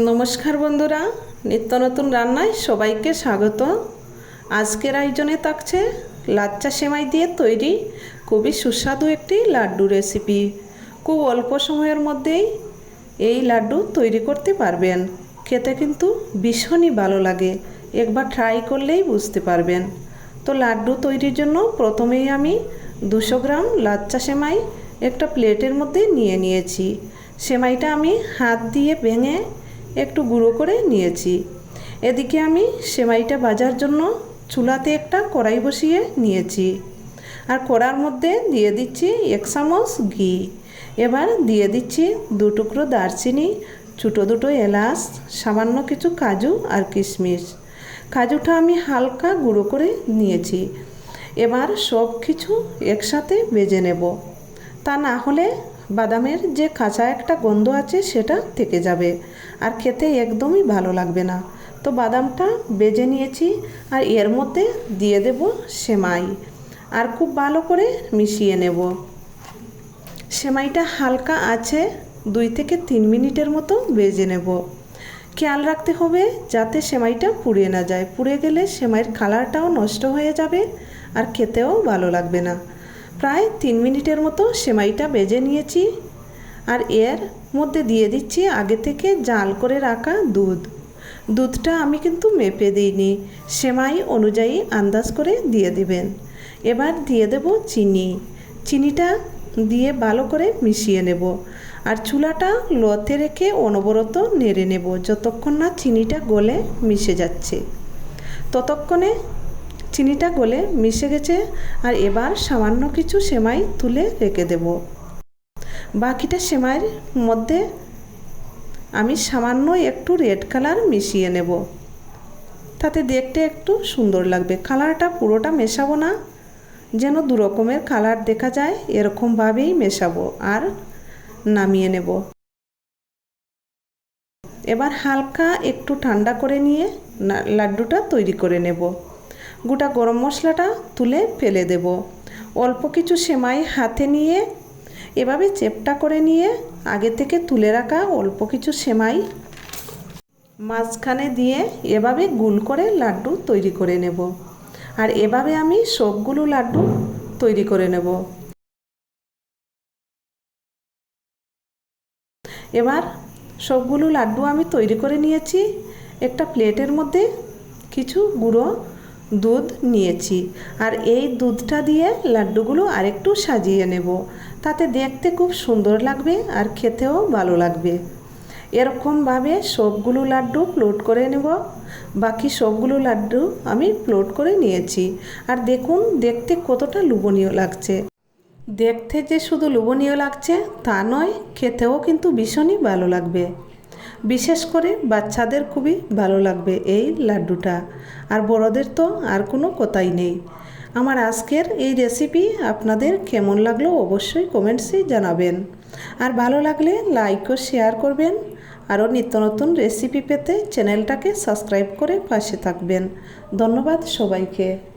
নমস্কার বন্ধুরা, নিত্য নতুন রান্নায় সবাইকে স্বাগত। আজকের আয়োজনে থাকছে লাচ্চা সেমাই দিয়ে তৈরি খুবই সুস্বাদু একটি লাড্ডু রেসিপি। খুব অল্প সময়ের মধ্যেই এই লাড্ডু তৈরি করতে পারবেন। খেতে কিন্তু ভীষণই ভালো লাগে, একবার ট্রাই করলেই বুঝতে পারবেন। তো লাড্ডু তৈরির জন্য প্রথমেই আমি দুশো গ্রাম লাচ্চা সেমাই একটা প্লেটের মধ্যে নিয়ে নিয়েছি। সেমাইটা আমি হাত দিয়ে ভেঙে একটু গুঁড়ো করে নিয়েছি। এদিকে আমি সেমাইটা ভাজার জন্য চুলাতে একটা কড়াই বসিয়ে নিয়েছি। আর কড়ার মধ্যে দিয়ে দিচ্ছি এক চামচ ঘি। এবার দিয়ে দিচ্ছি দু টুকরো দারচিনি, ছোটো দুটো এলাচ, সামান্য কিছু কাজু আর কিশমিশ। কাজুটা আমি হালকা গুঁড়ো করে নিয়েছি। এবার সব কিছু একসাথে বেজে নেব। তা না হলে বাদামের যে কাঁচা একটা গন্ধ আছে সেটা থেকে যাবে। আর খেতে একদমই ভালো লাগবে না। তো বাদামটা বেজে নিয়েছি আর এর মধ্যে দিয়ে দেব সেমাই। আর খুব ভালো করে মিশিয়ে নেব। সেমাইটা হালকা আছে, দুই থেকে তিন মিনিটের মতো বেজে নেব। খেয়াল রাখতে হবে যাতে সেমাইটা পুড়ে না যায়। পুড়ে গেলে সেমাইয়ের কালারটাও নষ্ট হয়ে যাবে আর খেতেও ভালো লাগবে না। প্রায় তিন মিনিটের মতো সেমাইটা বেজে নিয়েছি। আর এর মধ্যে দিয়ে দিচ্ছি আগে থেকে জাল করে রাখা দুধ। দুধটা আমি কিন্তু মেপে দিইনি। সেমাই অনুযায়ী আন্দাজ করে দিয়ে দিবেন। এবার দিয়ে দেব চিনি। চিনিটা দিয়ে ভালো করে মিশিয়ে নেব। আর চুলাটা লতে রেখে অনবরত নেড়ে নেব, যতক্ষণ না চিনিটা গলে মিশে যাচ্ছে। ততক্ষণে চিনিটা গলে মিশে গেছে আর এবার সামান্য কিছু সেমাই তুলে রেখে দেব। বাকিটা সেমাইয়ের মধ্যে আমি সামান্য একটু রেড কালার মিশিয়ে নেব। তাতে দেখতে একটু সুন্দর লাগবে। কালারটা পুরোটা মেশাবো না, যেন দু রকমের কালার দেখা যায়, এরকমভাবেই মেশাবো আর নামিয়ে নেব। এবার হালকা একটু ঠান্ডা করে নিয়ে লাড্ডুটা তৈরি করে নেব। গোটা গরম মশলাটা তুলে ফেলে দেব। অল্প কিছু সেমাই হাতে নিয়ে, এভাবে চেপটা করে নিয়ে আগে থেকে তুলে রাখা অল্প কিছু সেমাই মাঝখানে দিয়ে এভাবে গুল করে লাড্ডু তৈরি করে নেব। আর এভাবে আমি সবগুলো লাড্ডু তৈরি করে নেব। এবার সবগুলো লাড্ডু আমি তৈরি করে নিয়েছি। একটা প্লেটের মধ্যে কিছু গুঁড়ো দুধ নিয়েছি। আর এই দুধটা দিয়ে লাড্ডুগুলো আরেকটু সাজিয়ে নেব। তাতে দেখতে খুব সুন্দর লাগবে আর খেতেও ভালো লাগবে। এরকমভাবে সবগুলো লাড্ডু প্লোট করে নেব। বাকি সবগুলো লাড্ডু আমি প্লোট করে নিয়েছি। আর দেখুন, দেখতে কতটা লুবনীয় লাগছে। দেখতে যে শুধু লুবনীয় লাগছে তা নয়, খেতেও কিন্তু ভীষণই ভালো লাগবে। বিশেষ করে বাচ্চাদের খুবই ভালো লাগবে এই লাড্ডুটা। আর বড়দের তো আর কোনো কথাই নেই। আমার আজকের এই রেসিপি আপনাদের কেমন লাগল অবশ্যই কমেন্টসে জানাবেন। আর ভালো লাগলে লাইক ও শেয়ার করবেন। আরও নিত্য নতুন রেসিপি পেতে চ্যানেলটাকে সাবস্ক্রাইব করে পাশে থাকবেন। ধন্যবাদ সবাইকে।